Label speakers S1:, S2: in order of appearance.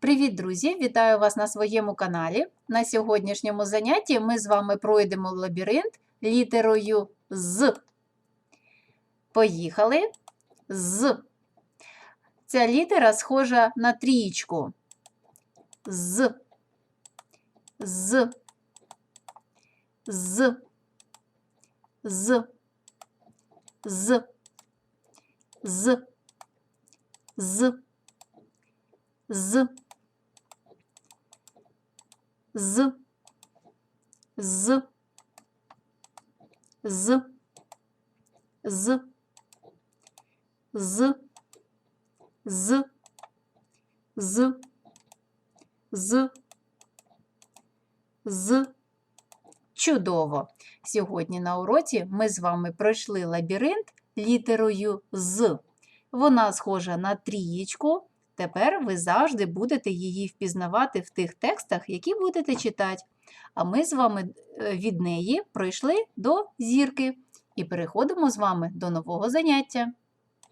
S1: Привіт, друзі! Вітаю вас на своєму каналі. На сьогоднішньому занятті ми з вами пройдемо лабіринт літерою з. Поїхали з. Ця літера схожа на трієчку. З. З. З. З. З. З. З. З. З. З. З. З. З. З. З. З. З. Чудово! Сьогодні на уроці ми з вами пройшли лабіринт літерою з. Вона схожа на трієчку. Тепер ви завжди будете її впізнавати в тих текстах, які будете читати. А ми з вами е, від неї пройшли до зірки і переходимо з вами до нового заняття.